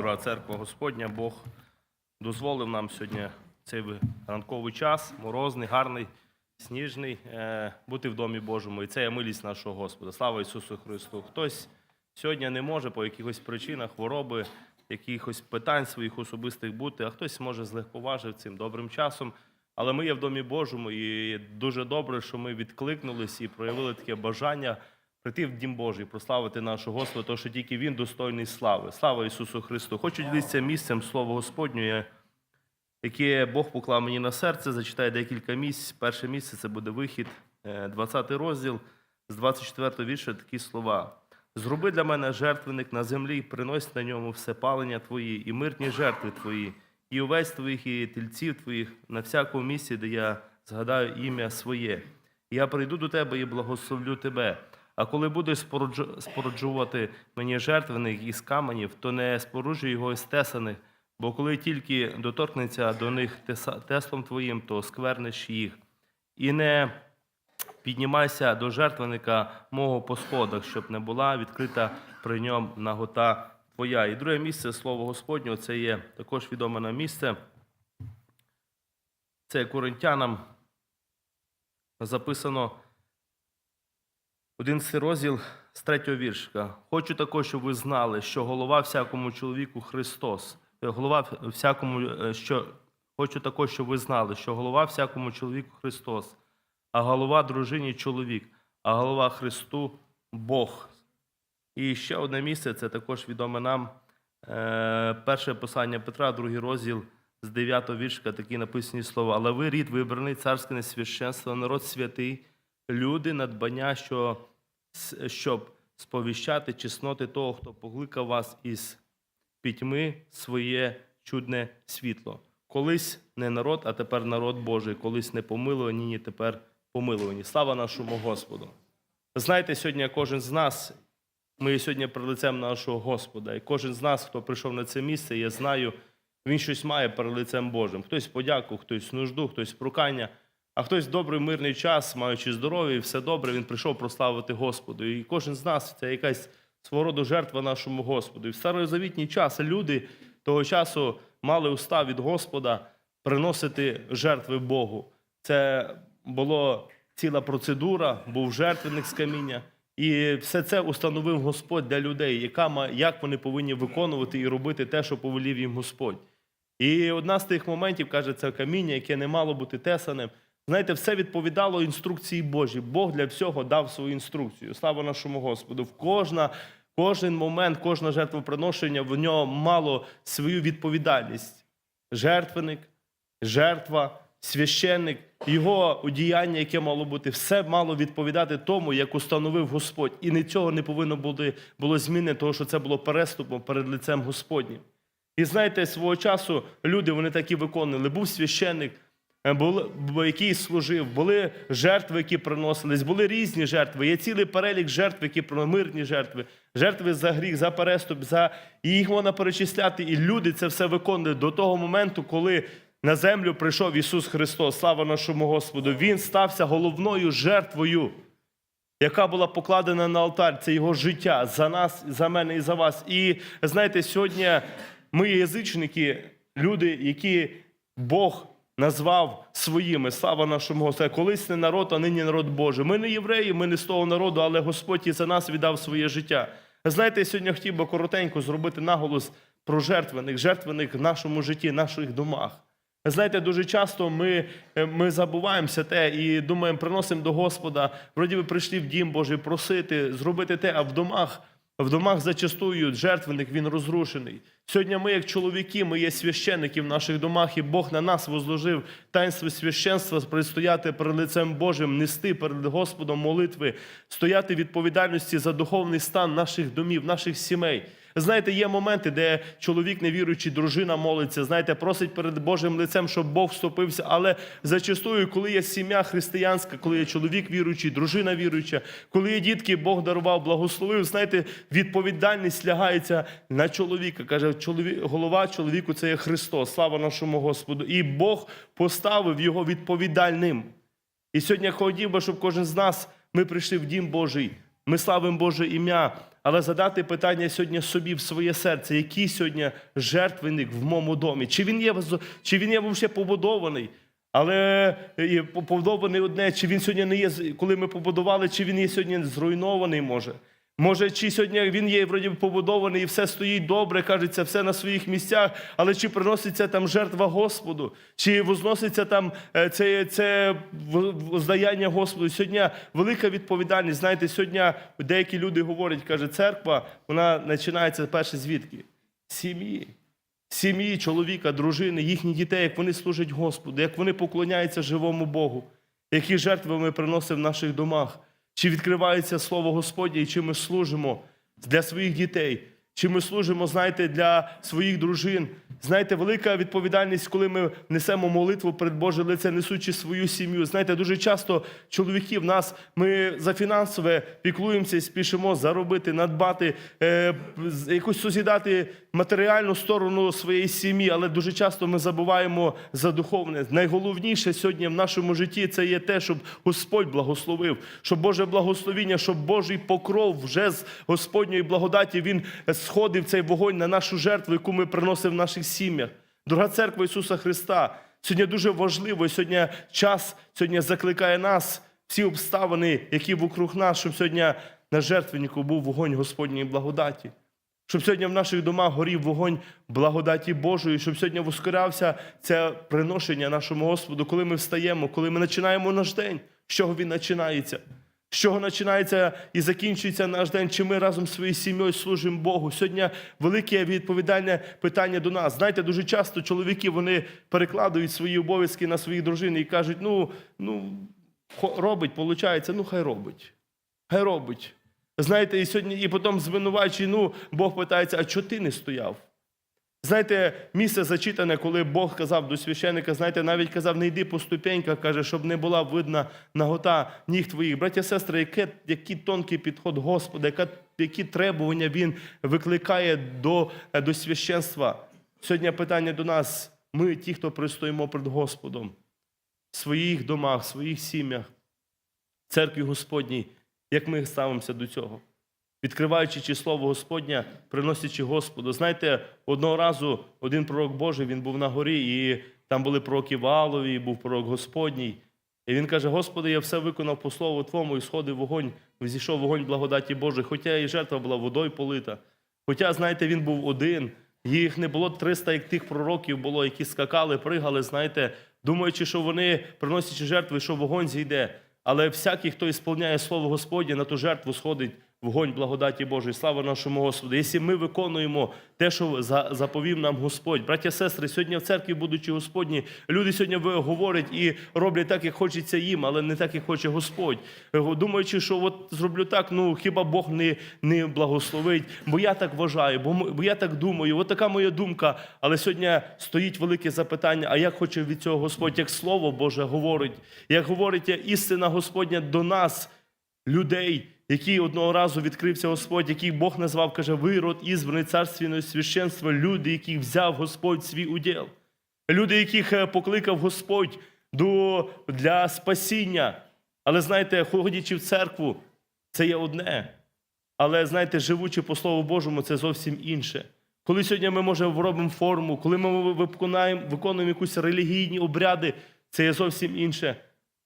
дорога церква Господня, Бог дозволив нам сьогодні цей ранковий час, морозний, гарний, сніжний, е, бути в домі Божому. І це є милість нашого Господа. Слава Ісусу Христу! Хтось сьогодні не може по якихось причинах, хвороби, якихось питань своїх особистих бути, а хтось може злегковажив цим добрим часом. Але ми є в домі Божому, і дуже добре, що ми відкликнулись і проявили таке бажання прийти в Дім Божий, прославити нашого Господа, тому що тільки Він достойний слави. Слава Ісусу Христу! Хочу ділитися місцем Слово Господнє, яке Бог поклав мені на серце. Зачитаю декілька місць. Перше місце це буде вихід, е, 20 розділ з 24 вірша такі слова. Зроби для мене жертвенник на землі, принось на ньому все палення твої, і мирні жертви твої, і овець твоїх, і тельців твоїх на всякому місці, де я згадаю ім'я своє. Я прийду до тебе і благословлю тебе. А коли будеш споруджу- споруджувати мені жертвених із каменів, то не споруджуй його із тесаних, бо коли тільки доторкнеться до них теслом твоїм, то сквернеш їх. І не піднімайся до жертвенника мого по сходах, щоб не була відкрита при ньому нагота твоя. І друге місце слово Господнього це є також відоме нам місце. Це Коринтянам записано 11 розділ з третього віршка. Хочу також, щоб ви знали, що голова всякому чоловіку Христос. Е, Голова всякому, е, що хочу також, щоб ви знали, що голова всякому чоловіку Христос, а голова дружині чоловік, а голова Христу Бог. І ще одне місце це також відоме нам. Е, Перше послання Петра, другий розділ з 9 віршка, такі написані слова. Але ви рід вибраний, царське священство, народ святий, люди надбання, що, щоб сповіщати чесноти того, хто покликав вас із пітьми своє чудне світло. Колись не народ, а тепер народ Божий, колись не помилувані, ні тепер помилувані. Слава нашому Господу. Знаєте, сьогодні кожен з нас, ми сьогодні перед лицем нашого Господа, і кожен з нас, хто прийшов на це місце, я знаю, він щось має перед лицем Божим. Хтось подяку, хтось нужду, хтось прокання, а хтось добрий мирний час, маючи здоров'я, і все добре, він прийшов прославити Господу. І кожен з нас це якась свого роду жертва нашому Господу. І в старозавітній час люди того часу мали уста від Господа приносити жертви Богу. Це було ціла процедура, був жертвенник з каміння. І все це установив Господь для людей, яка, як вони повинні виконувати і робити те, що повелів їм Господь. І одна з тих моментів, каже, це каміння, яке не мало бути тесаним. Знаєте, все відповідало інструкції Божій. Бог для всього дав свою інструкцію. Слава нашому Господу. В кожна, кожен момент, кожне жертвоприношення в нього мало свою відповідальність. Жертвеник, жертва, священник, його одіяння, яке мало бути, все мало відповідати тому, як установив Господь. І ні цього не повинно було, було змінено, тому що це було переступом перед лицем Господнім. І знаєте, свого часу люди вони такі виконували. Був священник, який служив, були жертви, які приносились, були різні жертви. Є цілий перелік жертв, які мирні жертви, жертви за гріх, за переступ, за і їх можна перечисляти. І люди це все виконували до того моменту, коли на землю прийшов Ісус Христос. Слава нашому Господу! Він стався головною жертвою яка була покладена на алтар, це його життя за нас, за мене і за вас. І знаєте, сьогодні ми язичники, люди, які Бог назвав своїми. Слава нашому Господу. Колись не народ, а нині народ Божий. Ми не євреї, ми не з того народу, але Господь і за нас віддав своє життя. Знаєте, я сьогодні хотів би коротенько зробити наголос про жертвених, жертвених в нашому житті, в наших домах. Знаєте, дуже часто ми, е, ми забуваємося те і думаємо, приносимо до Господа. Вроді ви прийшли в дім Божий просити, зробити те, а в домах, в домах зачастую жертвенник він розрушений. Сьогодні ми, як чоловіки, ми є священники в наших домах, і Бог на нас возложив таїнство священства, пристояти перед лицем Божим, нести перед Господом молитви, стояти відповідальності за духовний стан наших домів, наших сімей. Знаєте, є моменти, де чоловік невіруючий, дружина молиться, знаєте, просить перед Божим лицем, щоб Бог вступився. Але зачастую, коли є сім'я християнська, коли є чоловік віруючий, дружина віруюча, коли є дітки, Бог дарував, благословив, знаєте, відповідальність лягається на чоловіка. Каже, чоловік, голова чоловіку це є Христос. Слава нашому Господу. І Бог поставив його відповідальним. І сьогодні хотів би, щоб кожен з нас ми прийшли в дім Божий Ми славимо Боже ім'я, але задати питання сьогодні собі в своє серце, який сьогодні жертвенник в моєму домі? Чи він є, чи він є вже побудований? Але побудований одне, чи він сьогодні не є, коли ми побудували, чи він є сьогодні зруйнований може. Може, чи сьогодні він є вроді побудований і все стоїть добре, кажеться, все на своїх місцях, але чи приноситься там жертва Господу, чи возноситься там е, це, це воздаяння Господу. Сьогодні велика відповідальність. Знаєте, сьогодні деякі люди говорять, каже, церква, вона починається перше звідки? Сім'ї. Сім'ї, чоловіка, дружини, їхніх дітей, як вони служать Господу, як вони поклоняються живому Богу, які жертви ми приносимо в наших домах. Чи відкривається Слово Господнє, і чи ми служимо для своїх дітей, чи ми служимо, знаєте, для своїх дружин. Знаєте, велика відповідальність, коли ми несемо молитву перед Боже лице, несучи свою сім'ю. Знаєте, дуже часто чоловіки в нас ми за фінансове піклуємося спішимо заробити, надбати, е, якось созідати матеріальну сторону своєї сім'ї, але дуже часто ми забуваємо за духовне. Найголовніше сьогодні в нашому житті це є те, щоб Господь благословив, щоб Боже благословіння, щоб Божий покров вже з Господньої благодаті він сходив цей вогонь на нашу жертву, яку ми приносимо в наших сім'ях. Дорога церква Ісуса Христа. Сьогодні дуже важливо, сьогодні час сьогодні закликає нас, всі обставини, які вокруг нас, щоб сьогодні на жертвеннику був вогонь Господньої благодаті. Щоб сьогодні в наших домах горів вогонь благодаті Божої, щоб сьогодні воскорався це приношення нашому Господу, коли ми встаємо, коли ми починаємо наш день, з чого він починається. З чого починається і закінчується наш день, чи ми разом зі своєю сім'єю служимо Богу. Сьогодні велике відповідальне питання до нас. Знаєте, дуже часто чоловіки вони перекладають свої обов'язки на своїх дружин і кажуть: ну, ну робить, виходить, ну хай робить. Хай робить. Знаєте, і сьогодні, і потім звинувачує, ну, Бог питається, а чого ти не стояв? Знаєте, місце зачитане, коли Бог казав до священика, знаєте, навіть казав, не йди по ступеньках, каже, щоб не була видна нагота ніг твоїх. Браття, сестри, яке, який тонкий підход Господа, яка, які требування Він викликає до, до священства. Сьогодні питання до нас. Ми, ті, хто пристоїмо перед Господом, в своїх домах, в своїх сім'ях, в церкві Господній, як ми ставимося до цього? відкриваючи чи слово Господнє, приносячи Господу. Знаєте, одного разу один пророк Божий він був на горі, і там були пророки Ваалові, і був пророк Господній. І він каже: Господи, я все виконав по слову Твому, і сходив вогонь, зійшов вогонь благодаті Божої. Хоча і жертва була водою полита. Хоча, знаєте, він був один. Їх не було 300, як тих пророків було, які скакали, пригали, знаєте, думаючи, що вони, приносячи жертви, що вогонь зійде. Але всякий, хто ісполняє слово Господнє, на ту жертву сходить вогонь благодаті Божої. Слава нашому Господу. Якщо ми виконуємо те, що заповів нам Господь, браття, сестри, сьогодні в церкві, будучи Господні, люди сьогодні говорять і роблять так, як хочеться їм, але не так, як хоче Господь. Е, Думаючи, що от зроблю так, ну хіба Бог не, не благословить, бо я так вважаю, бо, бо я так думаю. От така моя думка. Але сьогодні стоїть велике запитання: а як хоче від цього Господь, як Слово Боже говорить, як говорить істина Господня до нас, людей, які одного разу відкрився Господь, який Бог назвав, каже, ви род ізбраний царственне священство, люди, яких взяв Господь свій уділ. Люди, яких е, покликав Господь до, для спасіння. Але знаєте, ходячи в церкву, це є одне. Але знаєте, живучи по Слову Божому, це зовсім інше. Коли сьогодні ми може робимо форму, коли ми виконуємо, виконуємо якісь релігійні обряди, це є зовсім інше.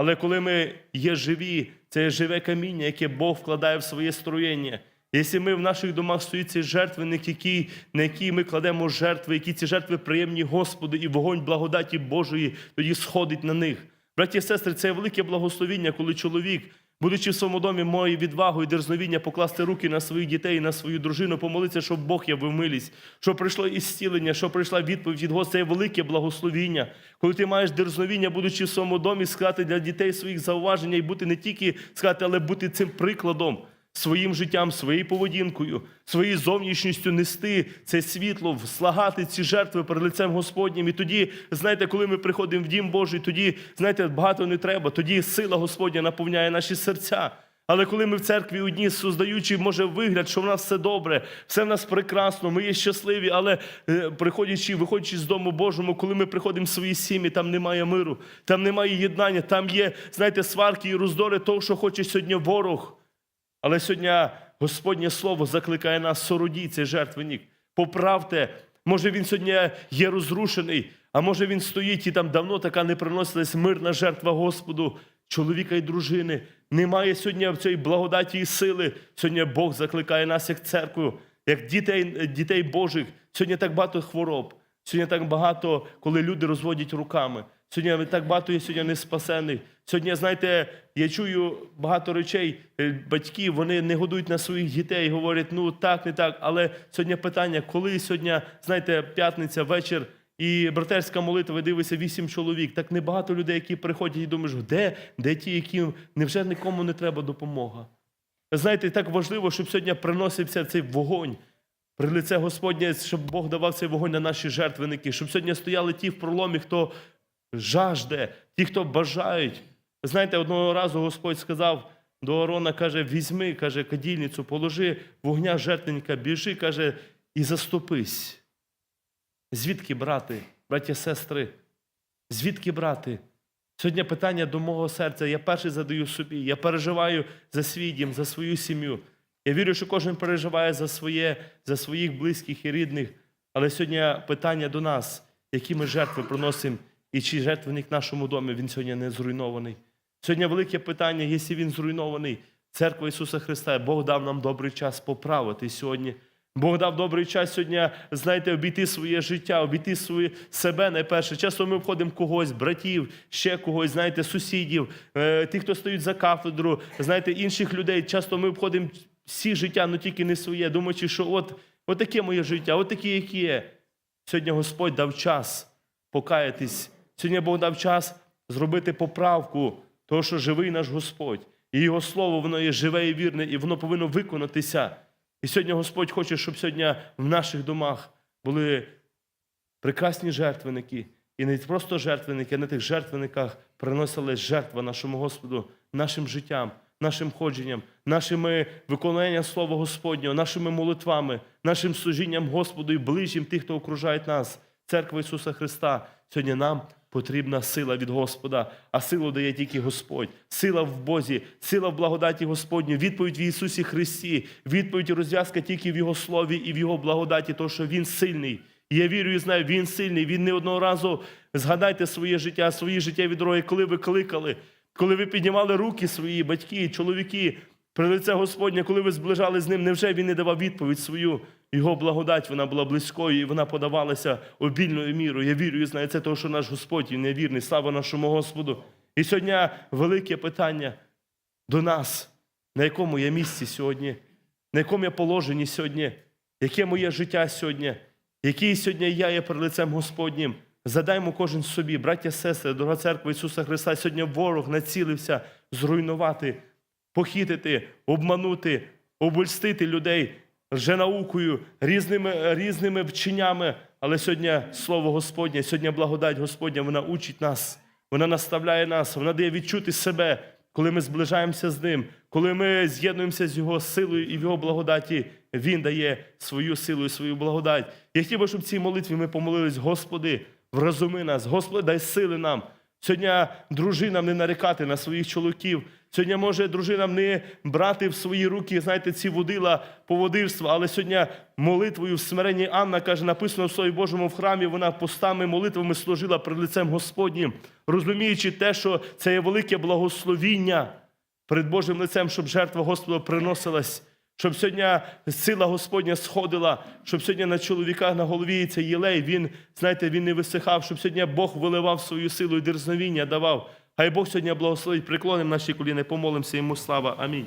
Але коли ми є живі, це живе каміння, яке Бог вкладає в своє строєння. Якщо ми в наших домах стоїть цей жертвенник, який, на який ми кладемо жертви, які ці жертви приємні Господу, і вогонь благодаті Божої тоді сходить на них. Браті і сестри, це велике благословіння, коли чоловік, будучи в своєму домі, має відвагу і дерзновіння покласти руки на своїх дітей, на свою дружину, помолитися, щоб Бог явив милість, щоб прийшло ісцілення, щоб прийшла відповідь від Господа. Це велике благословіння. Коли ти маєш дерзновіння, будучи в своєму домі, сказати для дітей своїх зауваження і бути не тільки сказати, але бути цим прикладом. Своїм життям, своєю поведінкою, своєю зовнішністю нести це світло, слагати ці жертви перед лицем Господнім. І тоді, знаєте, коли ми приходимо в дім Божий, тоді, знаєте, багато не треба. Тоді сила Господня наповняє наші серця. Але коли ми в церкві одні создаючи, може вигляд, що в нас все добре, все в нас прекрасно, ми є щасливі, але е, приходячи, виходячи з дому Божому, коли ми приходимо в свої сім'ї, там немає миру, там немає єднання, там є, знаєте, сварки і роздори того, що хоче сьогодні ворог. Але сьогодні Господнє Слово закликає нас сородіть цей жертвенник. Поправте, може він сьогодні є розрушений, а може він стоїть і там давно така не приносилась мирна жертва Господу, чоловіка і дружини. Немає сьогодні в цій благодаті і сили. Сьогодні Бог закликає нас як церкву, як дітей, дітей Божих. Сьогодні так багато хвороб. Сьогодні так багато, коли люди розводять руками. Сьогодні так багато є сьогодні неспасених. Сьогодні, знаєте, я чую багато речей. е, Батьки вони не годують на своїх дітей, говорять, ну так, не так. Але сьогодні питання, коли сьогодні, знаєте, п'ятниця, вечір. І братерська молитва, ви дивишся, вісім чоловік. Так небагато людей, які приходять і думаєш, де, де ті, які невже нікому не треба допомога? Знаєте, так важливо, щоб сьогодні приносився цей вогонь. При лице Господнє, щоб Бог давав цей вогонь на наші жертвенники, щоб сьогодні стояли ті в проломі, хто жажде, ті, хто бажають. Знаєте, одного разу Господь сказав до Арона, каже, візьми, каже, кадільницю, положи вогня жертвенника, біжи, каже, і заступись. Звідки брати, браті, сестри? Звідки брати? Сьогодні питання до мого серця. Я перший задаю собі. Я переживаю за свій дім, за свою сім'ю. Я вірю, що кожен переживає за своє, за своїх близьких і рідних. Але сьогодні питання до нас, які ми жертви приносимо, і чи жертвенник в нашому домі він сьогодні не зруйнований. Сьогодні велике питання, якщо він зруйнований, церква Ісуса Христа, Бог дав нам добрий час поправити сьогодні. Бог дав добрий час сьогодні, знаєте, обійти своє життя, обійти своє себе найперше. Часто ми обходимо когось, братів, ще когось, знаєте, сусідів, е, тих, хто стоїть за кафедру, знаєте, інших людей. Часто ми обходимо всі життя, але тільки не своє, думаючи, що от, от таке моє життя, от таке, яке є. Сьогодні Господь дав час покаятись. Сьогодні Бог дав час зробити поправку, того, що живий наш Господь. І Його слово, воно є живе і вірне, і воно повинно виконатися. І сьогодні Господь хоче, щоб сьогодні в наших домах були прекрасні жертвенники. І не просто жертвенники, а на тих жертвенниках приносилась жертва нашому Господу, нашим життям, нашим ходженням, нашими виконанням Слова Господнього, нашими молитвами, нашим служінням Господу і ближнім тих, хто окружає нас, церква Ісуса Христа. Сьогодні нам потрібна сила від Господа, а силу дає тільки Господь. Сила в Бозі, сила в благодаті Господній, відповідь в Ісусі Христі, відповідь і розв'язка тільки в Його слові і в Його благодаті, тому що Він сильний. І Я вірю і знаю, він сильний. Він не одного разу згадайте своє життя, свої життєві дороги, коли ви кликали, коли ви піднімали руки свої, батьки, чоловіки, при лице Господнє, коли ви зближали з ним, невже він не давав відповідь свою? Його благодать вона була близькою, і вона подавалася обільною мірою. Я вірю і знаю це, того, що наш Господь він не вірний. Слава нашому Господу. І сьогодні велике питання до нас, на якому я місці сьогодні, на якому я положенні сьогодні, яке моє життя сьогодні, який сьогодні я є перед лицем Господнім. Задаймо кожен собі, браття, сестри, дорога церква Ісуса Христа. Сьогодні ворог націлився зруйнувати, похитити, обманути, обольстити людей лженаукою, різними, різними вченнями. Але сьогодні Слово Господнє, сьогодні благодать Господня, вона учить нас, вона наставляє нас, вона дає відчути себе, коли ми зближаємося з Ним, коли ми з'єднуємося з Його силою і в Його благодаті, Він дає свою силу і свою благодать. Я хотів би, щоб в цій молитві ми помолились, Господи, вразуми нас, Господи, дай сили нам. Сьогодні дружинам не нарікати на своїх чоловіків. Сьогодні може дружинам не брати в свої руки, знаєте, ці водила поводирства, але сьогодні молитвою в смиренні Анна каже, написано в Слові Божому в храмі, вона постами молитвами служила перед лицем Господнім, розуміючи те, що це є велике благословіння перед Божим лицем, щоб жертва Господа приносилась. Щоб сьогодні сила Господня сходила, щоб сьогодні на чоловіках на голові цей єлей, він, знаєте, він не висихав, щоб сьогодні Бог виливав свою силу і дерзновіння давав. Хай Бог сьогодні благословить, приклонимо наші коліни, помолимося йому слава. Амінь.